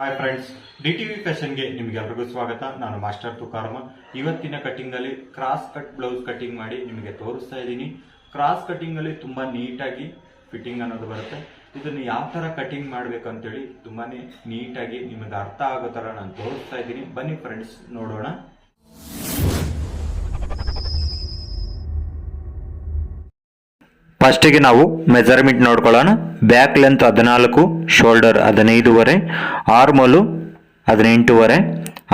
Hi friends D T V ಫ್ಯಾಷನ್ಗೆ ನಿಮಗೆಲ್ರಿಗೂ ಸ್ವಾಗತ. ನಾನು ಮಾಸ್ಟರ್ ತುಕಾರಮ. ಇವತ್ತಿನ ಕಟ್ಟಿಂಗಲ್ಲಿ ಕ್ರಾಸ್ ಕಟ್ ಬ್ಲೌಸ್ ಕಟ್ಟಿಂಗ್ ಮಾಡಿ ನಿಮಗೆ ತೋರಿಸ್ತಾ ಇದ್ದೀನಿ. ಕ್ರಾಸ್ ಕಟ್ಟಿಂಗಲ್ಲಿ ತುಂಬ ತುಂಬಾ ನೀಟಾಗಿ ಫಿಟ್ಟಿಂಗ್ ಅನ್ನೋದು ಬರುತ್ತೆ. ಇದನ್ನು ಯಾವ ತರ ಕಟಿಂಗ್ ಮಾಡ್ಬೇಕು ಅಂತೇಳಿ ತುಂಬಾನೇ ನೀಟಾಗಿ ನಿಮಗೆ ಅರ್ಥ ಆಗೋ ತರ ನಾನು ತೋರಿಸ್ತಾ ಇದ್ದೀನಿ. ಬನ್ನಿ ಫ್ರೆಂಡ್ಸ್ ನೋಡೋಣ. ಫಸ್ಟಿಗೆ ನಾವು ಮೆಜರ್ಮೆಂಟ್ ನೋಡ್ಕೊಳ್ಳೋಣ. ಬ್ಯಾಕ್ ಲೆಂತ್ ಹದಿನಾಲ್ಕು ಶೋಲ್ಡರ್ ಹದಿನೈದುವರೆ ಆರ್ಮೋಲು ಹದಿನೆಂಟುವರೆ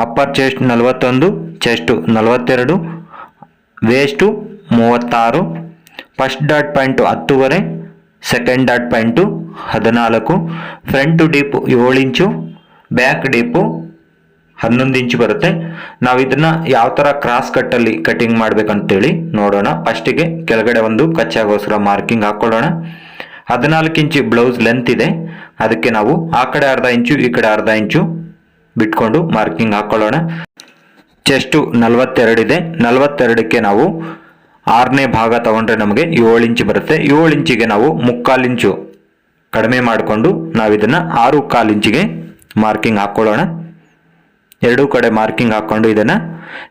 ಅಪ್ಪರ್ ಚೆಸ್ಟ್ ನಲವತ್ತೊಂದು ಚೆಸ್ಟು ನಲವತ್ತೆರಡು ವೇಸ್ಟು ಮೂವತ್ತಾರು ಫಸ್ಟ್ ಡಾಟ್ ಪಾಯಿಂಟು ಹತ್ತುವರೆ ಸೆಕೆಂಡ್ ಡಾಟ್ ಪಾಯಿಂಟು ಹದಿನಾಲ್ಕು ಫ್ರಂಟ್ ಡೀಪು ಏಳು ಇಂಚು ಬ್ಯಾಕ್ ಡೀಪು ಹನ್ನೊಂದು ಇಂಚು ಬರುತ್ತೆ. ನಾವು ಇದನ್ನ ಯಾವ ತರ ಕ್ರಾಸ್ ಕಟ್ ಅಲ್ಲಿ ಕಟಿಂಗ್ ಮಾಡ್ಬೇಕಂತೇಳಿ ನೋಡೋಣ. ಫಸ್ಟಿಗೆ ಕೆಳಗಡೆ ಒಂದು ಕಚ್ಚಾಗೋಸ್ಕರ ಮಾರ್ಕಿಂಗ್ ಹಾಕೊಳ್ಳೋಣ. ಹದಿನಾಲ್ಕು ಇಂಚು ಬ್ಲೌಸ್ ಲೆಂತ್ ಇದೆ. ಅದಕ್ಕೆ ನಾವು ಆ ಕಡೆ ಅರ್ಧ ಇಂಚು, ಈ ಕಡೆ ಅರ್ಧ ಇಂಚು ಬಿಟ್ಕೊಂಡು ಮಾರ್ಕಿಂಗ್ ಹಾಕೊಳ್ಳೋಣ. ಚೆಸ್ಟು ನಲವತ್ತೆರಡಿದೆ ನಲವತ್ತೆರಡಕ್ಕೆ ನಾವು ಆರನೇ ಭಾಗ ತಗೊಂಡ್ರೆ ನಮಗೆ ಏಳು ಇಂಚು ಬರುತ್ತೆ. ಏಳು ಇಂಚಿಗೆ ನಾವು ಮುಕ್ಕಾಲು ಇಂಚು ಕಡಿಮೆ ಮಾಡಿಕೊಂಡು ನಾವು ಇದನ್ನ ಆರು ಕಾಲು ಇಂಚಿಗೆ ಮಾರ್ಕಿಂಗ್ ಹಾಕೊಳ್ಳೋಣ. ಎರಡೂ ಕಡೆ ಮಾರ್ಕಿಂಗ್ ಹಾಕೊಂಡು ಇದನ್ನ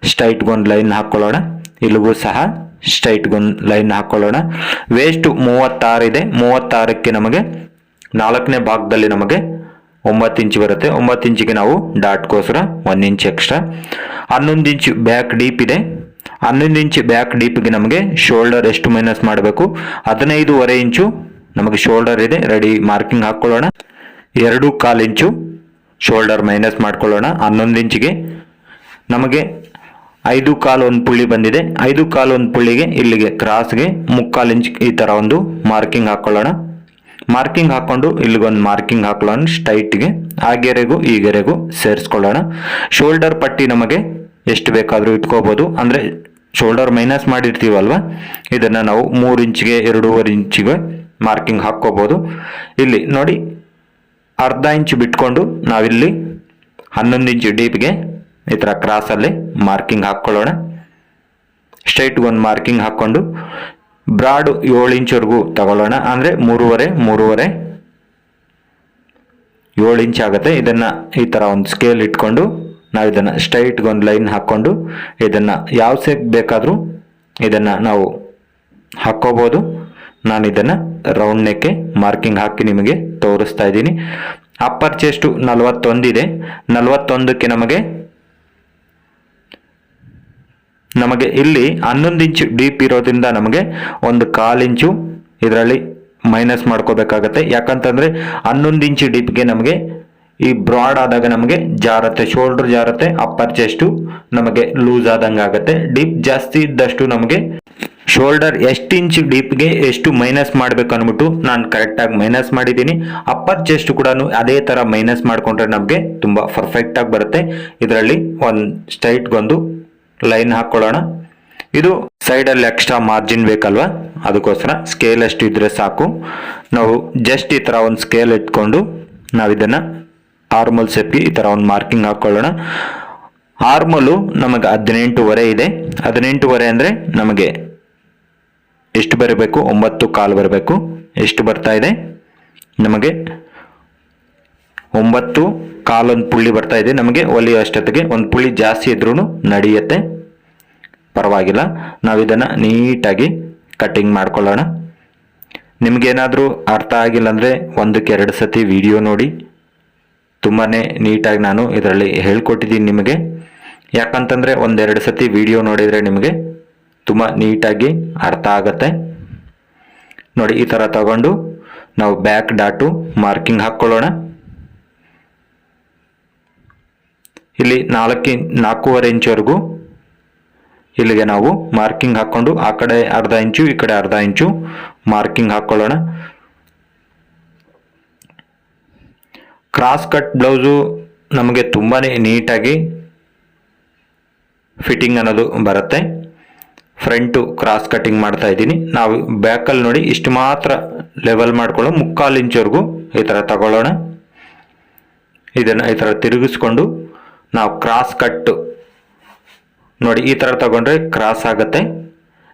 ಸ್ಟ್ರೈಟ್ಗೊಂದು ಲೈನ್ ಹಾಕ್ಕೊಳ್ಳೋಣ ಇಲ್ಲಿಗೂ ಸಹ ಸ್ಟ್ರೈಟ್ಗೊಂದು ಲೈನ್ ಹಾಕೊಳ್ಳೋಣ. ವೇಸ್ಟ್ ಮೂವತ್ತಾರು ಇದೆ. ಮೂವತ್ತಾರಕ್ಕೆ ನಮಗೆ ನಾಲ್ಕನೇ ಭಾಗದಲ್ಲಿ ನಮಗೆ ಒಂಬತ್ತು ಇಂಚು ಬರುತ್ತೆ. ಒಂಬತ್ತು ಇಂಚಿಗೆ ನಾವು ಡಾಟ್ಗೋಸ್ಕರ ಒಂದು ಇಂಚ್ ಎಕ್ಸ್ಟ್ರಾ ಹನ್ನೊಂದು ಇಂಚ್ ಬ್ಯಾಕ್ ಡೀಪ್ ಇದೆ. ಹನ್ನೊಂದು ಇಂಚ್ ಬ್ಯಾಕ್ ಡೀಪ್ಗೆ ನಮಗೆ ಶೋಲ್ಡರ್ ಎಷ್ಟು ಮೈನಸ್ ಮಾಡಬೇಕು? ಹದಿನೈದೂವರೆ ಇಂಚು ನಮಗೆ ಶೋಲ್ಡರ್ ಇದೆ. ರೆಡಿ ಮಾರ್ಕಿಂಗ್ ಹಾಕ್ಕೊಳ್ಳೋಣ ಎರಡು ಕಾಲು ಇಂಚು ಶೋಲ್ಡರ್ ಮೈನಸ್ ಮಾಡ್ಕೊಳ್ಳೋಣ. ಹನ್ನೊಂದು ಇಂಚಿಗೆ. ನಮಗೆ ಐದು ಕಾಲು ಒಂದು ಪುಳ್ಳಿ ಬಂದಿದೆ. ಐದು ಕಾಲು ಒಂದು ಪುಳ್ಳಿಗೆ ಇಲ್ಲಿಗೆ ಕ್ರಾಸ್ಗೆ ಮುಕ್ಕಾಲು ಇಂಚ್ ಈ ಥರ ಒಂದು ಮಾರ್ಕಿಂಗ್ ಹಾಕ್ಕೊಳ್ಳೋಣ ಮಾರ್ಕಿಂಗ್ ಹಾಕ್ಕೊಂಡು ಇಲ್ಲಿಗೊಂದು ಮಾರ್ಕಿಂಗ್ ಹಾಕೊಳ್ಳೋಣ ಸ್ಟೈಟ್ಗೆ ಆ ಗೆರೆಗೂ ಈ ಗೆರೆಗೂ ಸೇರಿಸ್ಕೊಳ್ಳೋಣ. ಶೋಲ್ಡರ್ ಪಟ್ಟಿ ನಮಗೆ ಎಷ್ಟು ಬೇಕಾದರೂ ಇಟ್ಕೋಬೋದು. ಅಂದರೆ ಶೋಲ್ಡರ್ ಮೈನಸ್ ಮಾಡಿರ್ತೀವಲ್ವ? ಇದನ್ನು ನಾವು ಮೂರು ಇಂಚಿಗೆ, ಎರಡೂವರೆ ಇಂಚಿಗೆ ಮಾರ್ಕಿಂಗ್ ಹಾಕ್ಕೋಬೋದು. ಇಲ್ಲಿ ನೋಡಿ ಅರ್ಧ ಇಂಚು ಬಿಟ್ಕೊಂಡು ನಾವಿಲ್ಲಿ ಹನ್ನೊಂದು ಇಂಚು ಡೀಪ್ಗೆ ಈ ಥರ ಕ್ರಾಸಲ್ಲಿ ಮಾರ್ಕಿಂಗ್ ಹಾಕ್ಕೊಳ್ಳೋಣ. ಸ್ಟ್ರೈಟ್ಗೆ ಒಂದು ಮಾರ್ಕಿಂಗ್ ಹಾಕ್ಕೊಂಡು ಬ್ರಾಡ್ ಏಳು ಇಂಚ್ವರೆಗೂ ತಗೊಳ್ಳೋಣ. ಅಂದರೆ ಮೂರುವರೆ ಮೂರುವರೆ, ಏಳು ಇಂಚ್ ಆಗುತ್ತೆ. ಇದನ್ನು ಈ ಥರ ಒಂದು ಸ್ಕೇಲ್ ಇಟ್ಕೊಂಡು ನಾವು ಇದನ್ನು ಸ್ಟ್ರೈಟ್ಗೆ ಒಂದು ಲೈನ್ ಹಾಕ್ಕೊಂಡು ಇದನ್ನು ಯಾವ ಸೇಪ್ ಬೇಕಾದರೂ ಇದನ್ನು ನಾವು ಹಾಕ್ಕೋಬೋದು. ನಾನು ಇದನ್ನು ರೌಂಡ್ ನೆಕ್ಕೆ ಮಾರ್ಕಿಂಗ್ ಹಾಕಿ ನಿಮಗೆ ತೋರಿಸ್ತಾ ಇದ್ದೀನಿ. Upper chest ನಲವತ್ತೊಂದಿದೆ. ನಲವತ್ತೊಂದಕ್ಕೆ ನಮಗೆ ನಮಗೆ ಇಲ್ಲಿ ಹನ್ನೊಂದು ಇಂಚು ಡೀಪ್ ಇರೋದ್ರಿಂದ ನಮಗೆ ಒಂದು ಕಾಲು ಇಂಚು ಇದರಲ್ಲಿ ಮೈನಸ್ ಮಾಡ್ಕೋಬೇಕಾಗತ್ತೆ. ಯಾಕಂತಂದರೆ ಹನ್ನೊಂದು ಇಂಚು ಡೀಪ್ಗೆ ನಮಗೆ ಈ ಬ್ರಾಡ್ ಆದಾಗ ನಮಗೆ ಜಾರತ್ತೆ, ಶೋಲ್ಡರ್ ಜಾರತ್ತೆ ಅಪ್ಪರ್ ಚೆಸ್ಟು ನಮಗೆ ಲೂಸ್ ಆದಂಗೆ ಆಗುತ್ತೆ ಡೀಪ್ ಜಾಸ್ತಿ ಇದ್ದಷ್ಟು ನಮಗೆ ಶೋಲ್ಡರ್ ಎಷ್ಟು ಇಂಚ್ ಡೀಪ್ಗೆ ಎಷ್ಟು ಮೈನಸ್ ಮಾಡಬೇಕು ಅಂದ್ಬಿಟ್ಟು ನಾನು ಕರೆಕ್ಟಾಗಿ ಮೈನಸ್ ಮಾಡಿದ್ದೀನಿ. ಅಪ್ಪರ್ ಚೆಸ್ಟ್ ಕೂಡ ಅದೇ ಥರ ಮೈನಸ್ ಮಾಡಿಕೊಂಡ್ರೆ ನಮಗೆ ತುಂಬ ಪರ್ಫೆಕ್ಟಾಗಿ ಬರುತ್ತೆ. ಇದರಲ್ಲಿ ಒಂದು ಸ್ಟ್ರೈಟ್ಗೊಂದು ಲೈನ್ ಹಾಕ್ಕೊಳ್ಳೋಣ ಇದು ಸೈಡಲ್ಲಿ ಎಕ್ಸ್ಟ್ರಾ ಮಾರ್ಜಿನ್ ಬೇಕಲ್ವಾ? ಅದಕ್ಕೋಸ್ಕರ ಸ್ಕೇಲ್ ಅಷ್ಟು ಇದ್ರೆ ಸಾಕು. ನಾವು ಜಸ್ಟ್ ಈ ಥರ ಒಂದು ಸ್ಕೇಲ್ ಇಟ್ಕೊಂಡು ನಾವು ಇದನ್ನು ಆರ್ಮಲ್ ಸೆಪ್ಪಿ ಈ ಥರ ಒಂದು ಮಾರ್ಕಿಂಗ್ ಹಾಕ್ಕೊಳ್ಳೋಣ ಆರ್ಮಲು ನಮಗೆ ಹದಿನೆಂಟುವರೆ ಇದೆ. ಹದಿನೆಂಟುವರೆ ಅಂದರೆ ನಮಗೆ ಎಷ್ಟು ಬರಬೇಕು? ಒಂಬತ್ತು ಕಾಲು ಬರಬೇಕು. ಎಷ್ಟು ಬರ್ತಾ ಇದೆ? ನಮಗೆ ಒಂಬತ್ತು ಕಾಲೊಂದು ಪುಳ್ಳಿ ಬರ್ತಾ ಇದೆ. ನಮಗೆ ಒಲಿಯೋ ಅಷ್ಟೊತ್ತಿಗೆ ಒಂದು ಪುಳ್ಳಿ ಜಾಸ್ತಿ ಇದ್ರೂ ನಡೆಯುತ್ತೆ. ಪರವಾಗಿಲ್ಲ. ನಾವು ಇದನ್ನು ನೀಟಾಗಿ ಕಟ್ಟಿಂಗ್ ಮಾಡ್ಕೊಳ್ಳೋಣ. ನಿಮಗೇನಾದರೂ ಅರ್ಥ ಆಗಿಲ್ಲ ಅಂದರೆ ಒಂದಕ್ಕೆ ಎರಡು ಸತಿ ವಿಡಿಯೋ ನೋಡಿ. ತುಂಬಾ ನೀಟಾಗಿ ನಾನು ಇದರಲ್ಲಿ ಹೇಳ್ಕೊಟ್ಟಿದ್ದೀನಿ ನಿಮಗೆ. ಯಾಕಂತಂದರೆ ಒಂದೆರಡು ಸತಿ ವಿಡಿಯೋ ನೋಡಿದರೆ ನಿಮಗೆ ತುಂಬ ನೀಟಾಗಿ ಅರ್ಥ ಆಗುತ್ತೆ. ನೋಡಿ, ಈ ಥರ ತಗೊಂಡು ನಾವು ಬ್ಯಾಕ್ ಡಾಟು ಮಾರ್ಕಿಂಗ್ ಹಾಕ್ಕೊಳ್ಳೋಣ. ಇಲ್ಲಿ ನಾಲ್ಕಿ, ನಾಲ್ಕೂವರೆ ಇಂಚುವರೆಗೂ ಇಲ್ಲಿಗೆ ನಾವು ಮಾರ್ಕಿಂಗ್ ಹಾಕ್ಕೊಂಡು ಆ ಕಡೆ ಅರ್ಧ ಇಂಚು ಈ ಕಡೆ ಅರ್ಧ ಇಂಚು ಮಾರ್ಕಿಂಗ್ ಹಾಕ್ಕೊಳ್ಳೋಣ. ಕ್ರಾಸ್ ಕಟ್ ಬ್ಲೌಸು ನಮಗೆ ತುಂಬಾ ನೀಟಾಗಿ ಫಿಟ್ಟಿಂಗ್ ಅನ್ನೋದು ಬರುತ್ತೆ. ಫ್ರಂಟು ಕ್ರಾಸ್ ಕಟ್ಟಿಂಗ್ ಮಾಡ್ತಾ ಇದ್ದೀನಿ. ನಾವು ಬ್ಯಾಕಲ್ಲಿ ನೋಡಿ ಇಷ್ಟು ಮಾತ್ರ ಲೆವೆಲ್ ಮಾಡ್ಕೊಳ್ಳೋ, ಮುಕ್ಕಾಲು ಇಂಚ್ವರೆಗೂ ಈ ಥರ ತಗೊಳ್ಳೋಣ. ಇದನ್ನು ಈ ಥರ ತಿರುಗಿಸ್ಕೊಂಡು ನಾವು ಕ್ರಾಸ್ ಕಟ್ಟು ನೋಡಿ ಈ ಥರ ತಗೊಂಡ್ರೆ ಕ್ರಾಸ್ ಆಗುತ್ತೆ.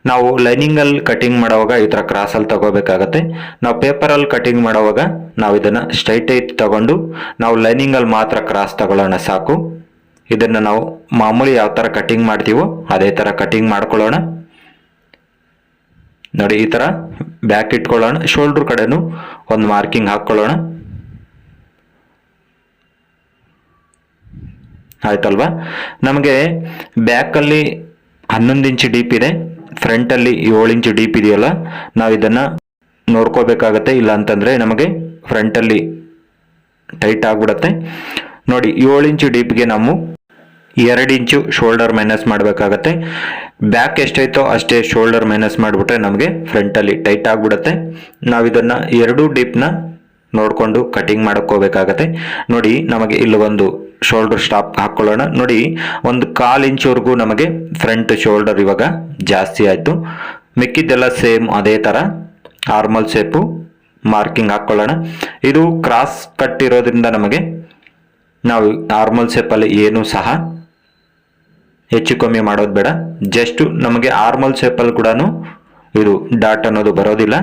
ನಾವು ಲೈನಿಂಗಲ್ಲಿ ಕಟ್ಟಿಂಗ್ ಮಾಡುವಾಗ ಈ ಥರ ಕ್ರಾಸಲ್ಲಿ ತಗೋಬೇಕಾಗತ್ತೆ. ನಾವು ಪೇಪರಲ್ಲಿ ಕಟ್ಟಿಂಗ್ ಮಾಡುವಾಗ ನಾವು ಇದನ್ನು ಸ್ಟ್ರೈಟ್ ಐಟ್ ತಗೊಂಡು ನಾವು ಲೈನಿಂಗಲ್ಲಿ ಮಾತ್ರ ಕ್ರಾಸ್ ತಗೊಳ್ಳೋಣ ಸಾಕು. ಇದನ್ನು ನಾವು ಮಾಮೂಲಿ ಯಾವ ಥರ ಕಟಿಂಗ್ ಮಾಡ್ತೀವೋ ಅದೇ ಥರ ಕಟ್ಟಿಂಗ್ ಮಾಡ್ಕೊಳ್ಳೋಣ. ನೋಡಿ, ಈ ಥರ ಬ್ಯಾಕ್ ಇಟ್ಕೊಳ್ಳೋಣ. ಶೋಲ್ಡ್ರ್ ಕಡೆನೂ ಒಂದು ಮಾರ್ಕಿಂಗ್ ಹಾಕ್ಕೊಳ್ಳೋಣ. ಆಯ್ತಲ್ವಾ? ನಮಗೆ ಬ್ಯಾಕಲ್ಲಿ ಹನ್ನೊಂದು ಇಂಚ್ ಡೀಪ್ ಇದೆ ಫ್ರಂಟಲ್ಲಿ ಏಳು ಇಂಚ್ ಡೀಪ್ ಇದೆಯಲ್ಲ, ನಾವು ಇದನ್ನು ನೋಡ್ಕೋಬೇಕಾಗತ್ತೆ. ಇಲ್ಲ ಅಂತಂದರೆ ನಮಗೆ ಫ್ರಂಟಲ್ಲಿ ಟೈಟ್ ಆಗಿಬಿಡತ್ತೆ. ನೋಡಿ, ಏಳು ಇಂಚು ಡೀಪ್ಗೆ ನಾವು ಎರಡು ಇಂಚು ಶೋಲ್ಡರ್ ಮೈನಸ್ ಮಾಡಬೇಕಾಗತ್ತೆ. ಬ್ಯಾಕ್ ಎಷ್ಟೈತೋ ಅಷ್ಟೇ ಶೋಲ್ಡರ್ ಮೈನಸ್ ಮಾಡಿಬಿಟ್ರೆ ನಮಗೆ ಫ್ರಂಟಲ್ಲಿ ಟೈಟ್ ಆಗಿಬಿಡುತ್ತೆ. ನಾವು ಇದನ್ನು ಎರಡೂ ಡೀಪ್ನ ನೋಡಿಕೊಂಡು ಕಟಿಂಗ್ ಹೋಗ್ಬೇಕಾಗತ್ತೆ. ನೋಡಿ, ನಮಗೆ ಇಲ್ಲಿ ಒಂದು ಶೋಲ್ಡರ್ ಸ್ಟಾಪ್ ಹಾಕ್ಕೊಳ್ಳೋಣ ನೋಡಿ, ಒಂದು ಕಾಲು ಇಂಚುವರೆಗೂ ನಮಗೆ ಫ್ರಂಟ್ ಶೋಲ್ಡರ್ ಇವಾಗ ಜಾಸ್ತಿ ಆಯಿತು. ಮಿಕ್ಕಿದ್ದೆಲ್ಲ ಸೇಮ್ ಅದೇ ಥರ ಆರ್ಮಲ್ ಶೇಪು ಮಾರ್ಕಿಂಗ್ ಹಾಕ್ಕೊಳ್ಳೋಣ ಇದು ಕ್ರಾಸ್ ಕಟ್ ಇರೋದ್ರಿಂದ ನಮಗೆ ನಾವು ನಾರ್ಮಲ್ ಶೇಪಲ್ಲಿ ಏನೂ ಸಹ ಹೆಚ್ಚು ಕಮ್ಮಿ ಮಾಡೋದು ಬೇಡ. ಜಸ್ಟ್ ನಮಗೆ ಆರ್ಮಲ್ ಶೇಪಲ್ಲಿ ಕೂಡ ಇದು ಡಾಟ್ ಅನ್ನೋದು ಬರೋದಿಲ್ಲ.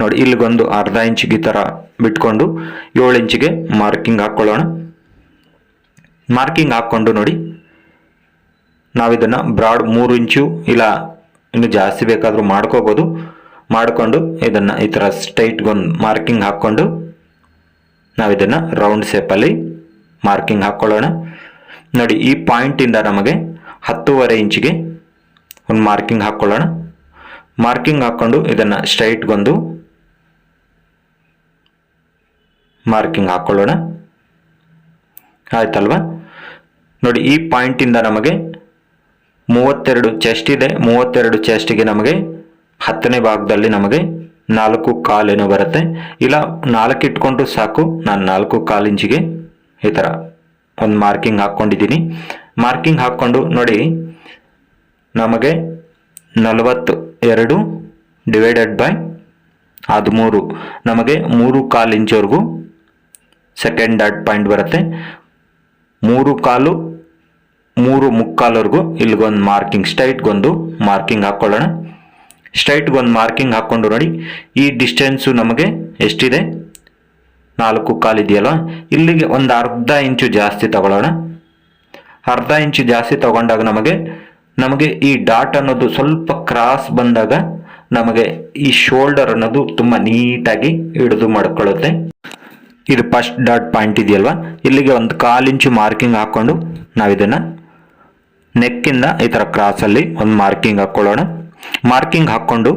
ನೋಡಿ, ಇಲ್ಲಿಗೊಂದು ಅರ್ಧ ಇಂಚಿಗೆ ಈ ಥರ ಬಿಟ್ಕೊಂಡು ಏಳು ಇಂಚಿಗೆ ಮಾರ್ಕಿಂಗ್ ಹಾಕ್ಕೊಳ್ಳೋಣ. ಮಾರ್ಕಿಂಗ್ ಹಾಕ್ಕೊಂಡು ನೋಡಿ. ನಾವಿದನ್ನು ಬ್ರಾಡ್ ಮೂರು ಇಂಚು ಇಲ್ಲ ಇನ್ನು ಜಾಸ್ತಿ ಬೇಕಾದರೂ ಮಾಡ್ಕೋಬೋದು. ಮಾಡಿಕೊಂಡು ಇದನ್ನು ಈ ಥರ ಸ್ಟ್ರೈಟ್ಗೊಂದು ಮಾರ್ಕಿಂಗ್ ಹಾಕ್ಕೊಂಡು ನಾವಿದನ್ನು ರೌಂಡ್ ಶೇಪಲ್ಲಿ ಮಾರ್ಕಿಂಗ್ ಹಾಕ್ಕೊಳ್ಳೋಣ. ನೋಡಿ, ಈ ಪಾಯಿಂಟಿಂದ ನಮಗೆ ಹತ್ತೂವರೆ ಇಂಚಿಗೆ ಒಂದು ಮಾರ್ಕಿಂಗ್ ಹಾಕ್ಕೊಳ್ಳೋಣ. ಮಾರ್ಕಿಂಗ್ ಹಾಕ್ಕೊಂಡು ಇದನ್ನು ಸ್ಟ್ರೈಟ್ಗೊಂದು ಮಾರ್ಕಿಂಗ್ ಹಾಕ್ಕೊಳ್ಳೋಣ. ಆಯ್ತಲ್ವಾ? ನೋಡಿ, ಈ ಪಾಯಿಂಟಿಂದ ನಮಗೆ ಮೂವತ್ತೆರಡು ಚೆಸ್ಟ್ ಇದೆ. ಮೂವತ್ತೆರಡು ಚೆಸ್ಟಿಗೆ ನಮಗೆ ಹತ್ತನೇ ಭಾಗದಲ್ಲಿ ನಮಗೆ ನಾಲ್ಕು ಕಾಲೇನೋ ಬರುತ್ತೆ. ಇಲ್ಲ, ನಾಲ್ಕು ಇಟ್ಕೊಂಡು ಸಾಕು. ನಾನು ನಾಲ್ಕು ಕಾಲು ಇಂಚಿಗೆ ಈ ಥರ ಒಂದು ಮಾರ್ಕಿಂಗ್ ಹಾಕ್ಕೊಂಡಿದ್ದೀನಿ ಮಾರ್ಕಿಂಗ್ ಹಾಕ್ಕೊಂಡು ನೋಡಿ, ನಮಗೆ ನಲವತ್ತು ಎರಡು ಡಿವೈಡೆಡ್ ಬೈ ಹದಿಮೂರು. ನಮಗೆ ಮೂರು ಕಾಲು ಇಂಚವರೆಗೂ ಸೆಕೆಂಡ್ ಡಾಟ್ ಪಾಯಿಂಟ್ ಬರುತ್ತೆ. ಮೂರು ಕಾಲು, ಮೂರು ಮುಕ್ಕಾಲವರೆಗೂ ಇಲ್ಲಿಗೊಂದು ಮಾರ್ಕಿಂಗ್ ಸ್ಟ್ರೈಟ್ಗೊಂದು ಮಾರ್ಕಿಂಗ್ ಹಾಕ್ಕೊಳ್ಳೋಣ ಸ್ಟ್ರೈಟ್ಗೊಂದು ಮಾರ್ಕಿಂಗ್ ಹಾಕ್ಕೊಂಡು ನೋಡಿ, ಈ ಡಿಸ್ಟೆನ್ಸು ನಮಗೆ ಎಷ್ಟಿದೆ? ನಾಲ್ಕು ಕಾಲು ಇದೆಯಲ್ವ ಇಲ್ಲಿಗೆ ಒಂದು ಅರ್ಧ ಇಂಚು ಜಾಸ್ತಿ ತಗೊಳ್ಳೋಣ. ಅರ್ಧ ಇಂಚು ಜಾಸ್ತಿ ತಗೊಂಡಾಗ ನಮಗೆ ನಮಗೆ ಈ ಡಾಟ್ ಅನ್ನೋದು ಸ್ವಲ್ಪ ಕ್ರಾಸ್ ಬಂದಾಗ ನಮಗೆ ಈ ಶೋಲ್ಡರ್ ಅನ್ನೋದು ತುಂಬ ನೀಟಾಗಿ ಹಿಡಿದು ಮಾಡ್ಕೊಳ್ಳುತ್ತೆ. ಇದು ಫಸ್ಟ್ ಡಾಟ್ ಪಾಯಿಂಟ್ ಇದೆಯಲ್ವಾ? ಇಲ್ಲಿಗೆ ಒಂದು ಕಾಲು ಇಂಚು ಮಾರ್ಕಿಂಗ್ ಹಾಕ್ಕೊಂಡು ನಾವಿದನ್ನು ನೆಕ್ಕಿಂದ ಈ ಥರ ಕ್ರಾಸಲ್ಲಿ ಒಂದು ಮಾರ್ಕಿಂಗ್ ಹಾಕ್ಕೊಳ್ಳೋಣ. ಮಾರ್ಕಿಂಗ್ ಹಾಕ್ಕೊಂಡು,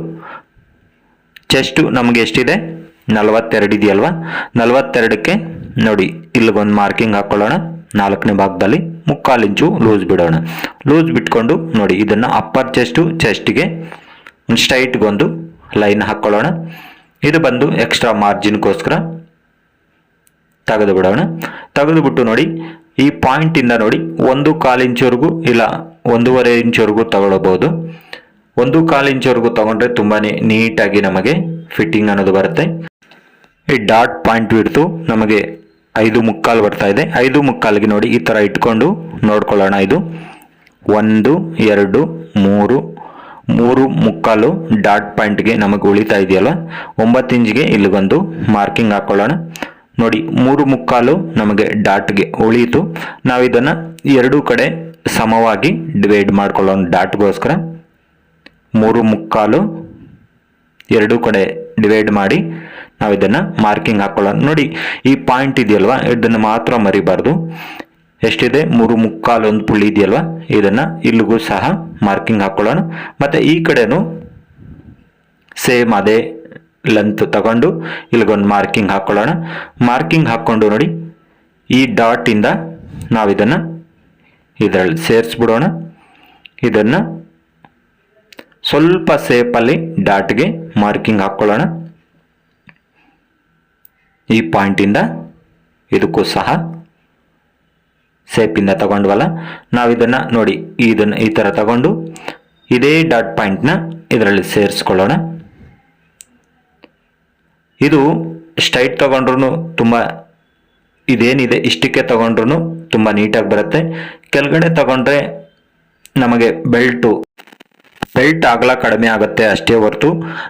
ಚೆಸ್ಟು ನಮಗೆ ಎಷ್ಟಿದೆ? ನಲವತ್ತೆರಡು ಇದೆಯಲ್ವಾ ನಲವತ್ತೆರಡಕ್ಕೆ ನೋಡಿ, ಇಲ್ಲಿಗೊಂದು ಮಾರ್ಕಿಂಗ್ ಹಾಕ್ಕೊಳ್ಳೋಣ ನಾಲ್ಕನೇ ಭಾಗದಲ್ಲಿ ಮುಕ್ಕಾಲು ಇಂಚು ಲೂಸ್ ಬಿಡೋಣ. ಲೂಸ್ ಬಿಟ್ಕೊಂಡು ನೋಡಿ, ಇದನ್ನು ಅಪ್ಪರ್ ಚೆಸ್ಟು ಚೆಸ್ಟಿಗೆ ಸ್ಟ್ರೈಟ್ಗೊಂದು ಲೈನ್ ಹಾಕ್ಕೊಳ್ಳೋಣ ಇದು ಬಂದು ಎಕ್ಸ್ಟ್ರಾ ಮಾರ್ಜಿನ್ಗೋಸ್ಕರ ತೆಗೆದು ಬಿಡೋಣ ತೆಗೆದುಬಿಟ್ಟು ನೋಡಿ, ಈ ಪಾಯಿಂಟಿಂದ ನೋಡಿ, ಒಂದು ಕಾಲು ಇಂಚುವರೆಗೂ ಇಲ್ಲ, ಒಂದೂವರೆ ಇಂಚವರೆಗೂ ತಗೊಳ್ಬೋದು. ಒಂದು ಕಾಲು ಇಂಚವರೆಗೂ ತಗೊಂಡ್ರೆ ತುಂಬಾ ನೀಟಾಗಿ ನಮಗೆ ಫಿಟ್ಟಿಂಗ್ ಅನ್ನೋದು ಬರುತ್ತೆ. ಈ ಡಾಟ್ ಪಾಯಿಂಟ್ ಬಿಡ್ತು ನಮಗೆ ಐದು ಮುಕ್ಕಾಲು ಬರ್ತಾ ಇದೆ. ಐದು ಮುಕ್ಕಾಲಿಗೆ ನೋಡಿ ಈ ಥರ ಇಟ್ಕೊಂಡು ನೋಡ್ಕೊಳ್ಳೋಣ ಇದು. ಒಂದು, ಎರಡು, ಮೂರು ಮೂರು ಮುಕ್ಕಾಲು ಡಾಟ್ ಪಾಯಿಂಟ್ಗೆ ನಮಗೆ ಉಳಿತಾ ಇದೆಯಲ್ಲ? ಒಂಬತ್ತು ಇಂಚಿಗೆ ಇಲ್ಲಿಗೊಂದು ಮಾರ್ಕಿಂಗ್ ಹಾಕೊಳ್ಳೋಣ. ನೋಡಿ, ಮೂರು ಮುಕ್ಕಾಲು ನಮಗೆ ಡಾಟ್ಗೆ ಉಳಿಯಿತು. ನಾವು ಇದನ್ನು ಎರಡೂ ಕಡೆ ಸಮವಾಗಿ ಡಿವೈಡ್ ಮಾಡ್ಕೊಳ್ಳೋಣ ಡಾಟ್ಗೋಸ್ಕರ. ಮೂರು ಮುಕ್ಕಾಲು, ಎರಡೂ ಕಡೆ ಡಿವೈಡ್ ಮಾಡಿ ನಾವು ಇದನ್ನು ಮಾರ್ಕಿಂಗ್ ಹಾಕ್ಕೊಳ್ಳೋಣ ನೋಡಿ, ಈ ಪಾಯಿಂಟ್ ಇದೆಯಲ್ವಾ? ಇದನ್ನು ಮಾತ್ರ ಮರಿಬಾರ್ದು. ಎಷ್ಟಿದೆ? ಮೂರು ಮುಕ್ಕಾಲು ಒಂದು ಪುಳ್ಳಿ ಇದೆಯಲ್ವಾ? ಇದನ್ನು ಇಲ್ಲಿಗೂ ಸಹ ಮಾರ್ಕಿಂಗ್ ಹಾಕ್ಕೊಳ್ಳೋಣ ಮತ್ತು ಈ ಕಡೆನೂ ಸೇಮ್ ಅದೇ ಲೆಂತ್ ತಗೊಂಡು ಇಲ್ಲಿಗೊಂದು ಮಾರ್ಕಿಂಗ್ ಹಾಕೊಳ್ಳೋಣ. ಮಾರ್ಕಿಂಗ್ ಹಾಕ್ಕೊಂಡು ನೋಡಿ, ಈ ಡಾಟಿಂದ ನಾವು ಇದನ್ನು ಇದರಲ್ಲಿ ಸೇರಿಸ್ಬಿಡೋಣ. ಇದನ್ನು ಸ್ವಲ್ಪ ಸೇಪಲ್ಲಿ ಡಾಟ್ಗೆ ಮಾರ್ಕಿಂಗ್ ಹಾಕ್ಕೊಳ್ಳೋಣ ಈ ಪಾಯಿಂಟಿಂದ ಇದಕ್ಕೂ ಸಹ ಸೇಪಿಂದ ತಗೊಂಡ್ವಲ್ಲ? ನಾವು ಇದನ್ನು ನೋಡಿ, ಇದನ್ನು ಈ ಥರ ತಗೊಂಡು ಇದೇ ಡಾಟ್ ಪಾಯಿಂಟ್ನ ಇದರಲ್ಲಿ ಸೇರಿಸ್ಕೊಳ್ಳೋಣ. ಇದು ಸ್ಟ್ರೈಟ್ ತಗೊಂಡ್ರು ತುಂಬ ಇದೇನಿದೆ, ಇಷ್ಟಕ್ಕೆ ತಗೊಂಡ್ರು ತುಂಬ ನೀಟಾಗಿ ಬರುತ್ತೆ. ಕೆಳಗಡೆ ತಗೊಂಡ್ರೆ ನಮಗೆ ಬೆಲ್ಟು ಬೆಲ್ಟ್ ಅಗಲ ಕಡಿಮೆ ಆಗುತ್ತೆ ಅಷ್ಟೇ ಹೊರತು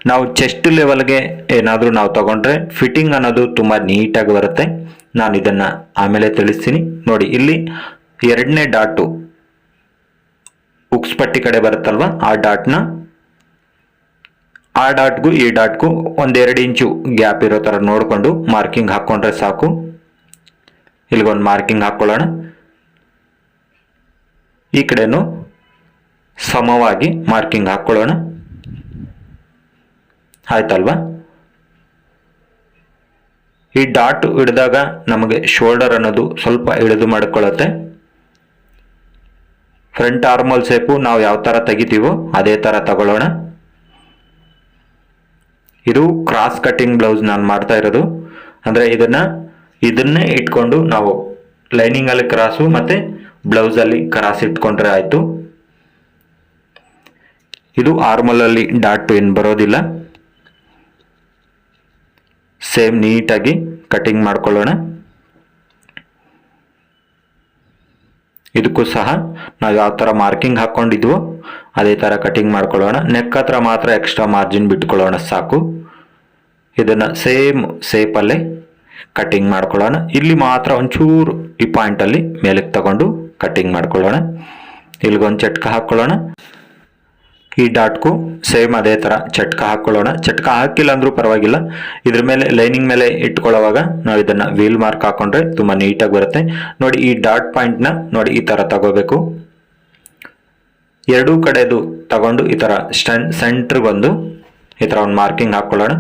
ನಾವು ಚೆಸ್ಟ್ ಲೆವೆಲ್ಗೆ ಏನಾದರೂ ನಾವು ತಗೊಂಡ್ರೆ ಫಿಟ್ಟಿಂಗ್ ಅನ್ನೋದು ತುಂಬ ನೀಟಾಗಿ ಬರುತ್ತೆ. ನಾನು ಇದನ್ನು ಆಮೇಲೆ ತಿಳಿಸ್ತೀನಿ. ನೋಡಿ, ಇಲ್ಲಿ ಎರಡನೇ ಡಾಟು ಉಕ್ಸ್ ಪಟ್ಟಿ ಕಡೆ ಬರುತ್ತಲ್ವ? ಆ ಡಾಟ್ನ ಆ ಡಾಟ್ಗೂ ಈ ಡಾಟ್ಗೂ ಒಂದೆರಡು ಇಂಚು ಗ್ಯಾಪ್ ಇರೋ ಥರ ನೋಡಿಕೊಂಡು ಮಾರ್ಕಿಂಗ್ ಹಾಕ್ಕೊಂಡ್ರೆ ಸಾಕು. ಇಲ್ಲಿಗೊಂದು ಮಾರ್ಕಿಂಗ್ ಹಾಕ್ಕೊಳ್ಳೋಣ ಈ ಕಡೆನೂ ಸಮವಾಗಿ ಮಾರ್ಕಿಂಗ್ ಹಾಕ್ಕೊಳ್ಳೋಣ. ಆಯ್ತಲ್ವಾ? ಈ ಡಾಟ್ ಹಿಡಿದಾಗ ನಮಗೆ ಶೋಲ್ಡರ್ ಅನ್ನೋದು ಸ್ವಲ್ಪ ಇಳಿದು ಮಾಡಿಕೊಳ್ಳುತ್ತೆ. ಫ್ರಂಟ್ ಆರ್ಮಲ್ ಸೇಪು ನಾವು ಯಾವ ಥರ ತೆಗಿತೀವೋ ಅದೇ ಥರ ತಗೊಳ್ಳೋಣ. ಇದು ಕ್ರಾಸ್ ಕಟ್ಟಿಂಗ್ ಬ್ಲೌಸ್ ನಾನು ಮಾಡ್ತಾ ಇರೋದು. ಅಂದರೆ ಇದನ್ನ, ಇದನ್ನೇ ಇಟ್ಕೊಂಡು ನಾವು ಲೈನಿಂಗಲ್ಲಿ ಕ್ರಾಸು ಮತ್ತು ಬ್ಲೌಸಲ್ಲಿ ಕ್ರಾಸ್ ಇಟ್ಕೊಂಡ್ರೆ ಆಯಿತು. ಇದು ಆರ್ಮಲಲ್ಲಿ ಡಾಟ್ ಏನು ಬರೋದಿಲ್ಲ. ಸೇಮ್ ನೀಟಾಗಿ ಕಟಿಂಗ್ ಮಾಡ್ಕೊಳ್ಳೋಣ. ಇದಕ್ಕೂ ಸಹ ನಾವು ಯಾವ ಥರ ಮಾರ್ಕಿಂಗ್ ಹಾಕ್ಕೊಂಡಿದ್ವೋ ಅದೇ ಥರ ಕಟಿಂಗ್ ಮಾಡ್ಕೊಳ್ಳೋಣ. ನೆಕ್ ಹತ್ರ ಮಾತ್ರ ಎಕ್ಸ್ಟ್ರಾ ಮಾರ್ಜಿನ್ ಬಿಟ್ಕೊಳ್ಳೋಣ ಸಾಕು. ಇದನ್ನು ಸೇಮ್ ಸೇಪಲ್ಲೇ ಕಟಿಂಗ್ ಮಾಡ್ಕೊಳ್ಳೋಣ. ಇಲ್ಲಿ ಮಾತ್ರ ಒಂಚೂರು ಈ ಪಾಯಿಂಟಲ್ಲಿ ಮೇಲಕ್ಕೆ ತಗೊಂಡು ಕಟಿಂಗ್ ಮಾಡ್ಕೊಳ್ಳೋಣ. ಇಲ್ಲಿಗೊಂದು ಚಟ್ಕ ಹಾಕ್ಕೊಳ್ಳೋಣ. ಈ ಡಾಟ್ಗೂ ಸೇಮ್ ಅದೇ ಥರ ಚಟ್ಕ ಹಾಕ್ಕೊಳ್ಳೋಣ ಚಟ್ಕ ಹಾಕಿಲ್ಲ ಅಂದರೂ ಪರವಾಗಿಲ್ಲ. ಇದ್ರ ಮೇಲೆ ಲೈನಿಂಗ್ ಮೇಲೆ ಇಟ್ಕೊಳ್ಳೋವಾಗ ನಾವು ಇದನ್ನು ವೀಲ್ ಮಾರ್ಕ್ ಹಾಕೊಂಡ್ರೆ ತುಂಬ ನೀಟಾಗಿ ಬರುತ್ತೆ. ನೋಡಿ ಈ ಡಾಟ್ ಪಾಯಿಂಟ್ನ ನೋಡಿ ಈ ಥರ ತಗೋಬೇಕು. ಎರಡೂ ಕಡೆದು ತಗೊಂಡು ಈ ಥರ ಸ್ಟನ್ ಸೆಂಟ್ರಿಗೆ ಬಂದು ಈ ಥರ ಒಂದು ಮಾರ್ಕಿಂಗ್ ಹಾಕ್ಕೊಳ್ಳೋಣ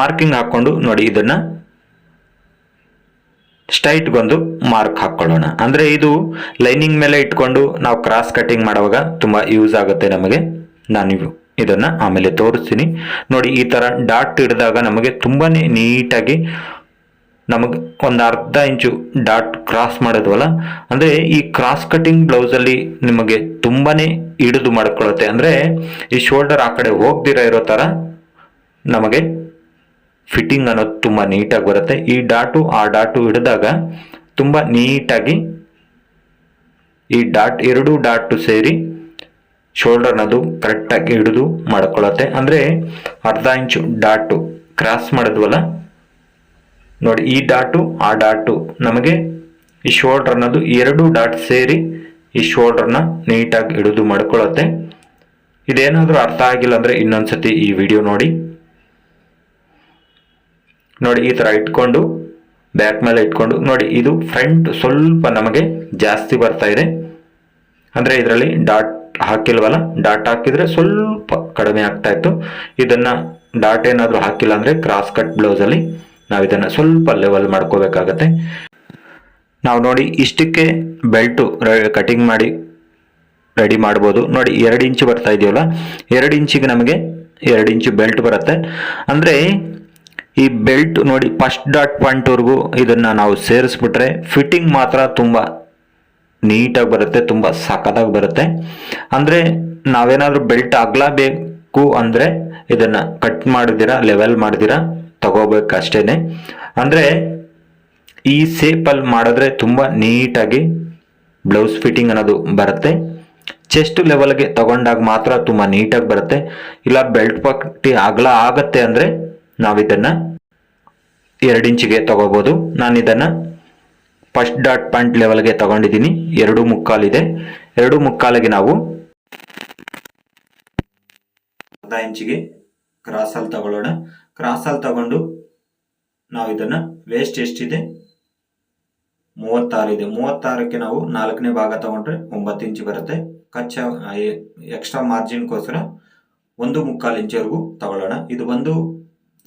ಮಾರ್ಕಿಂಗ್ ಹಾಕ್ಕೊಂಡು ನೋಡಿ ಇದನ್ನು ಸ್ಟ್ರೈಟ್ಗೊಂದು ಮಾರ್ಕ್ ಹಾಕ್ಕೊಳ್ಳೋಣ ಅಂದರೆ ಇದು ಲೈನಿಂಗ್ ಮೇಲೆ ಇಟ್ಕೊಂಡು ನಾವು ಕ್ರಾಸ್ ಕಟ್ಟಿಂಗ್ ಮಾಡುವಾಗ ತುಂಬ ಯೂಸ್ ಆಗುತ್ತೆ ನಮಗೆ. ನಾನು ಇದನ್ನು ಆಮೇಲೆ ತೋರಿಸ್ತೀನಿ. ನೋಡಿ, ಈ ಥರ ಡಾಟ್ ಹಿಡಿದಾಗ ನಮಗೆ ತುಂಬಾ ನೀಟಾಗಿ ನಮಗೆ ಒಂದು ಅರ್ಧ ಇಂಚು ಡಾಟ್ ಕ್ರಾಸ್ ಮಾಡಿದ್ವಲ್ಲ, ಅಂದರೆ ಈ ಕ್ರಾಸ್ ಕಟ್ಟಿಂಗ್ ಬ್ಲೌಸಲ್ಲಿ ನಿಮಗೆ ತುಂಬಾ ಹಿಡಿದು ಮಾಡಿಕೊಳ್ಳುತ್ತೆ ಅಂದರೆ ಈ ಶೋಲ್ಡರ್ ಆ ಕಡೆ ಹೋಗ್ದಿರ ಇರೋ ಥರ ನಮಗೆ ಫಿಟ್ಟಿಂಗ್ ಅನ್ನೋದು ತುಂಬ ನೀಟಾಗಿ ಬರುತ್ತೆ. ಈ ಡಾಟು ಆ ಡಾಟು ಹಿಡಿದಾಗ ತುಂಬ ನೀಟಾಗಿ ಈ ಡಾಟ್, ಎರಡು ಡಾಟು ಸೇರಿ ಶೋಲ್ಡರ್ ಅನ್ನೋದು ಕರೆಕ್ಟಾಗಿ ಹಿಡಿದು ಮಾಡ್ಕೊಳ್ಳುತ್ತೆ ಅಂದರೆ ಅರ್ಧ ಇಂಚು ಡಾಟು ಕ್ರಾಸ್ ಮಾಡಿದ್ವಲ್ಲ? ನೋಡಿ, ಈ ಡಾಟು, ಆ ಡಾಟು ನಮಗೆ ಈ ಶೋಲ್ಡರ್ ಅನ್ನೋದು ಎರಡು ಡಾಟ್ ಸೇರಿ ಈ ಶೋಲ್ಡರ್ನ ನೀಟಾಗಿ ಹಿಡಿದು ಮಾಡ್ಕೊಳ್ಳುತ್ತೆ ಇದೇನಾದರೂ ಅರ್ಥ ಆಗಿಲ್ಲ ಅಂದರೆ ಇನ್ನೊಂದ್ಸತಿ ಈ ವಿಡಿಯೋ ನೋಡಿ. ನೋಡಿ, ಈ ಥರ ಇಟ್ಕೊಂಡು ಬ್ಯಾಕ್ ಮೇಲೆ ಇಟ್ಕೊಂಡು, ನೋಡಿ, ಇದು ಫ್ರಂಟ್ ಸ್ವಲ್ಪ ನಮಗೆ ಜಾಸ್ತಿ ಬರ್ತಾ ಇದೆ. ಅಂದರೆ ಇದರಲ್ಲಿ ಡಾಟ್ ಹಾಕಿಲ್ವಲ್ಲ? ಡಾಟ್ ಹಾಕಿದ್ರೆ ಸ್ವಲ್ಪ ಕಡಿಮೆ ಆಗ್ತಾ ಇತ್ತು. ಇದನ್ನ ಡಾಟ್ ಏನಾದರೂ ಹಾಕಿಲ್ಲ ಅಂದರೆ ಕ್ರಾಸ್ ಕಟ್ ಬ್ಲೌಸಲ್ಲಿ ನಾವು ಇದನ್ನು ಸ್ವಲ್ಪ ಲೆವೆಲ್ ಮಾಡ್ಕೋಬೇಕಾಗತ್ತೆ. ನಾವು ನೋಡಿ ಇಷ್ಟಕ್ಕೆ ಬೆಲ್ಟು ಕಟಿಂಗ್ ಮಾಡಿ ರೆಡಿ ಮಾಡ್ಬೋದು. ನೋಡಿ ಎರಡು ಇಂಚು ಬರ್ತಾ ಇದೆಯಲ್ಲ? ಎರಡು ಇಂಚಿಗೆ ನಮಗೆ ಎರಡು ಇಂಚು ಬೆಲ್ಟ್ ಬರುತ್ತೆ. ಅಂದರೆ ಈ ಬೆಲ್ಟ್ ನೋಡಿ ಫಸ್ಟ್ ಡಾಟ್ ಪಾಯಿಂಟ್ವರೆಗೂ ಇದನ್ನು ನಾವು ಸೇರಿಸ್ಬಿಟ್ರೆ ಫಿಟ್ಟಿಂಗ್ ಮಾತ್ರ ತುಂಬ ನೀಟಾಗಿ ಬರುತ್ತೆ, ತುಂಬ ಸಖತ್ತಾಗಿ ಬರುತ್ತೆ. ಅಂದರೆ ನಾವೇನಾದರೂ ಬೆಲ್ಟ್ ಆಗಲೇಬೇಕು ಬೇಕು ಅಂದರೆ ಇದನ್ನು ಕಟ್ ಮಾಡಿದಿರಾ ಲೆವೆಲ್ ಮಾಡಿದಿರಾ ತಗೋಬೇಕಷ್ಟೇ ಅಂದರೆ ಈ ಸೇಪಲ್ಲಿ ಮಾಡಿದ್ರೆ ತುಂಬ ನೀಟಾಗಿ ಬ್ಲೌಸ್ ಫಿಟ್ಟಿಂಗ್ ಅನ್ನೋದು ಬರುತ್ತೆ. ಚೆಸ್ಟ್ ಲೆವೆಲ್ಗೆ ತಗೊಂಡಾಗ ಮಾತ್ರ ತುಂಬ ನೀಟಾಗಿ ಬರುತ್ತೆ. ಇಲ್ಲ, ಬೆಲ್ಟ್ ಪಟ್ಟಿ ಅಗಲ ಆಗತ್ತೆ ಅಂದರೆ ನಾವಿದನ್ನು ಎರಡು ಇಂಚಿಗೆ ತಗೋಬೋದು. ನಾನು ಇದನ್ನು ಫಸ್ಟ್ ಡಾಟ್ ಪಾಯಿಂಟ್ ಲೆವೆಲ್ಗೆ ತಗೊಂಡಿದ್ದೀನಿ. ಎರಡು ಮುಕ್ಕಾಲಿದೆ. ಎರಡು ಮುಕ್ಕಾಲಿಗೆ ನಾವು ಅರ್ಧ ಇಂಚಿಗೆ ಕ್ರಾಸಲ್ಲಿ ತಗೊಳ್ಳೋಣ. ಕ್ರಾಸಲ್ಲಿ ತಗೊಂಡು ನಾವು ಇದನ್ನು ವೇಸ್ಟ್ ಎಷ್ಟಿದೆ? ಮೂವತ್ತಾರು ಇದೆ. ಮೂವತ್ತಾರಕ್ಕೆ ನಾವು ನಾಲ್ಕನೇ ಭಾಗ ತಗೊಂಡ್ರೆ ಒಂಬತ್ತು ಇಂಚು ಬರುತ್ತೆ. ಕಚ್ಚಾ ಎಕ್ಸ್ಟ್ರಾ ಮಾರ್ಜಿನ್ಗೋಸ್ಕರ ಒಂದು ಮುಕ್ಕಾಲು ಇಂಚವರೆಗೂ ತಗೊಳ್ಳೋಣ. ಇದು ಒಂದು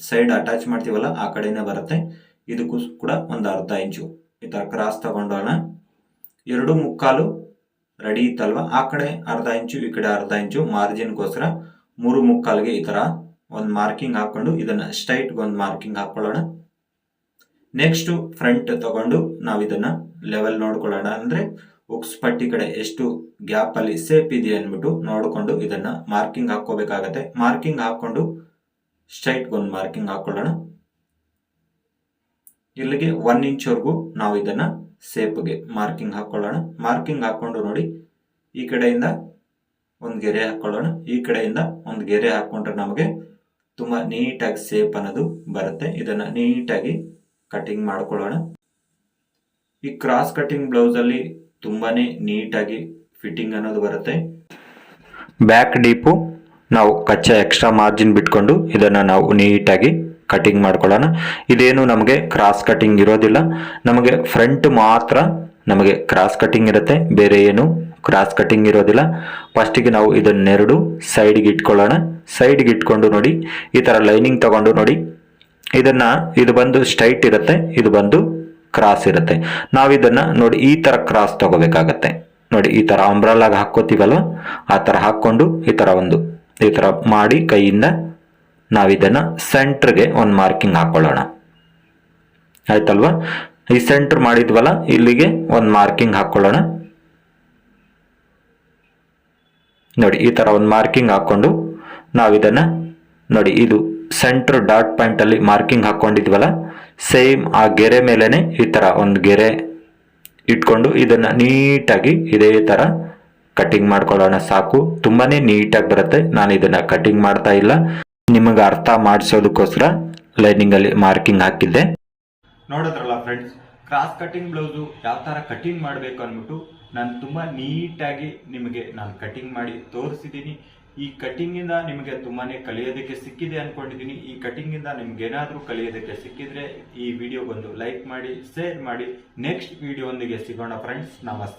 ಸೈಡ್ ಅಟ್ಯಾಚ್ ಮಾಡ್ತೀವಲ್ಲ, ಆ ಕಡೆಯೇ ಬರುತ್ತೆ. ಇದಕ್ಕೂ ಕೂಡ ಒಂದು ಅರ್ಧ ಇಂಚು. ಈ ಥರ ಕ್ರಾಸ್ ತಗೊಂಡೋಣ ಎರಡು ಮುಕ್ಕಾಲು ರೆಡಿ ಇತ್ತಲ್ವ? ಆ ಕಡೆ ಅರ್ಧ ಇಂಚು ಈ ಕಡೆ ಅರ್ಧ ಇಂಚು ಮಾರ್ಜಿನ್ಗೋಸ್ಕರ ಮೂರು ಮುಕ್ಕಾಲ್ಗೆ ಈ ಥರ ಒಂದು ಮಾರ್ಕಿಂಗ್ ಹಾಕೊಂಡು ಇದನ್ನ ಸ್ಟ್ರೈಟ್ಗೆ ಒಂದು ಮಾರ್ಕಿಂಗ್ ಹಾಕೊಳ್ಳೋಣ. ನೆಕ್ಸ್ಟ್ ಫ್ರಂಟ್ ತಗೊಂಡು ನಾವು ಇದನ್ನ ಲೆವೆಲ್ ನೋಡ್ಕೊಳ್ಳೋಣ. ಅಂದ್ರೆ ಉಕ್ಸ್ ಪಟ್ಟಿ ಕಡೆ ಎಷ್ಟು ಗ್ಯಾಪ್ ಅಲ್ಲಿ ಸೇಪ್ ಇದೆ ಅಂದ್ಬಿಟ್ಟು ನೋಡಿಕೊಂಡು ಇದನ್ನ ಮಾರ್ಕಿಂಗ್ ಹಾಕೋಬೇಕಾಗತ್ತೆ ಮಾರ್ಕಿಂಗ್ ಹಾಕೊಂಡು ಸ್ಟ್ರೈಟ್ ಒಂದು ಮಾರ್ಕಿಂಗ್ ಹಾಕೊಳ್ಳೋಣ. ಇಲ್ಲಿಗೆ ಒನ್ ಇಂಚ್ವರೆಗೂ ನಾವು ಇದನ್ನ ಸೇಪ್ಗೆ ಮಾರ್ಕಿಂಗ್ ಹಾಕೊಳ್ಳೋಣ. ಮಾರ್ಕಿಂಗ್ ಹಾಕೊಂಡು ನೋಡಿ, ಈ ಕಡೆಯಿಂದ ಒಂದು ಗೆರೆ ಹಾಕೊಳ್ಳೋಣ. ಈ ಕಡೆಯಿಂದ ಒಂದು ಗೆರೆ ಹಾಕೊಂಡ್ರೆ ನಮಗೆ ತುಂಬಾ ನೀಟಾಗಿ ಸೇಪ್ ಅನ್ನೋದು ಬರುತ್ತೆ. ಇದನ್ನ ನೀಟಾಗಿ ಕಟಿಂಗ್ ಮಾಡ್ಕೊಳ್ಳೋಣ. ಈ ಕ್ರಾಸ್ ಕಟಿಂಗ್ ಬ್ಲೌಸ್ ಅಲ್ಲಿ ತುಂಬಾನೇ ನೀಟಾಗಿ ಫಿಟ್ಟಿಂಗ್ ಅನ್ನೋದು ಬರುತ್ತೆ. ಬ್ಯಾಕ್ ಡೀಪು ನಾವು ಕಚ್ಚಾ ಎಕ್ಸ್ಟ್ರಾ ಮಾರ್ಜಿನ್ ಬಿಟ್ಕೊಂಡು ಇದನ್ನು ನಾವು ನೀಟಾಗಿ ಕಟಿಂಗ್ ಮಾಡ್ಕೊಳ್ಳೋಣ. ಇದೇನು ನಮಗೆ ಕ್ರಾಸ್ ಕಟಿಂಗ್ ಇರೋದಿಲ್ಲ. ನಮಗೆ ಫ್ರಂಟ್ ಮಾತ್ರ ನಮಗೆ ಕ್ರಾಸ್ ಕಟಿಂಗ್ ಇರುತ್ತೆ. ಬೇರೆ ಏನು ಕ್ರಾಸ್ ಕಟಿಂಗ್ ಇರೋದಿಲ್ಲ. ಫಸ್ಟಿಗೆ ನಾವು ಇದನ್ನೆರಡು ಸೈಡ್ಗೆ ಇಟ್ಕೊಳ್ಳೋಣ. ಸೈಡ್ಗೆ ಇಟ್ಕೊಂಡು ನೋಡಿ. ಈ ಥರ ಲೈನಿಂಗ್ ತಗೊಂಡು ನೋಡಿ. ಇದನ್ನ ಇದು ಬಂದು ಸ್ಟ್ರೈಟ್ ಇರುತ್ತೆ. ಇದು ಬಂದು ಕ್ರಾಸ್ ಇರುತ್ತೆ. ನಾವು ಇದನ್ನ ನೋಡಿ ಈ ತರ ಕ್ರಾಸ್ ತಗೋಬೇಕಾಗತ್ತೆ. ನೋಡಿ ಈ ತರ ಅಂಬ್ರಲ್ಲಾಗಿ ಹಾಕೋತೀವಲ್ವ ಆ ತರ ಹಾಕೊಂಡು ಈ ತರ ಒಂದು ಈ ತರ ಮಾಡಿ ಕೈಯಿಂದ ನಾವಿದನ್ನ ಸೆಂಟ್ರಿಗೆ ಒಂದು ಮಾರ್ಕಿಂಗ್ ಹಾಕೊಳ್ಳೋಣ. ಆಯ್ತಲ್ವಾ? ಈ ಸೆಂಟ್ರ್ ಮಾಡಿದ್ವಲ್ಲ, ಇಲ್ಲಿಗೆ ಒಂದು ಮಾರ್ಕಿಂಗ್ ಹಾಕೊಳ್ಳೋಣ. ನೋಡಿ, ಈ ತರ ಒಂದು ಮಾರ್ಕಿಂಗ್ ಹಾಕೊಂಡು ನಾವಿದನ್ನ, ನೋಡಿ, ಇದು ಸೆಂಟ್ರ್ ಡಾಟ್ ಪಾಯಿಂಟ್ ಅಲ್ಲಿ ಮಾರ್ಕಿಂಗ್ ಹಾಕೊಂಡಿದ್ವಲ್ಲ, ಸೇಮ್ ಆ ಗೆರೆ ಮೇಲೆನೆ ಈ ತರ ಒಂದು ಗೆರೆ ಇಟ್ಕೊಂಡು ಇದನ್ನ ನೀಟಾಗಿ ಇದೇ ತರ ಕಟಿಂಗ್ ಮಾಡ್ಕೊಳ್ಳೋಣ ಸಾಕು. ತುಂಬಾನೇ ನೀಟಾಗಿ ಬರುತ್ತೆ. ನಾನು ಇದನ್ನ ಕಟಿಂಗ್ ಮಾಡ್ತಾ ಇಲ್ಲ. ನಿಮಗೆ ಅರ್ಥ ಮಾಡಿಸೋದಕ್ಕೋಸ್ಕರ ಲೈನಿಂಗ್ ಅಲ್ಲಿ ಮಾರ್ಕಿಂಗ್ ಹಾಕಿದ್ದೆ. ನೋಡಿದ್ರಲ್ಲ ಫ್ರೆಂಡ್ಸ್ ಕ್ರಾಸ್ ಕಟಿಂಗ್ ಬ್ಲೌಸು ಯಾವ ಥರ ಕಟಿಂಗ್ ಮಾಡಬೇಕು ಅಂದ್ಬಿಟ್ಟು ನಾನು ತುಂಬ ನೀಟಾಗಿ ನಿಮಗೆ ನಾನು ಕಟಿಂಗ್ ಮಾಡಿ ತೋರಿಸಿದ್ದೀನಿ. ಈ ಕಟಿಂಗಿಂದ ನಿಮಗೆ ತುಂಬಾನೇ ಕಲಿಯೋದಕ್ಕೆ ಸಿಕ್ಕಿದೆ ಅನ್ಕೊಂಡಿದ್ದೀನಿ. ಈ ಕಟಿಂಗಿಂದ ನಿಮ್ಗೆ ಏನಾದರೂ ಕಲಿಯೋದಕ್ಕೆ ಸಿಕ್ಕಿದ್ರೆ ಈ ವಿಡಿಯೋ ಬಂದು ಲೈಕ್ ಮಾಡಿ ಶೇರ್ ಮಾಡಿ. ನೆಕ್ಸ್ಟ್ ವಿಡಿಯೋ ಸಿಗೋಣ ಫ್ರೆಂಡ್ಸ್ ನಮಸ್ತೆ.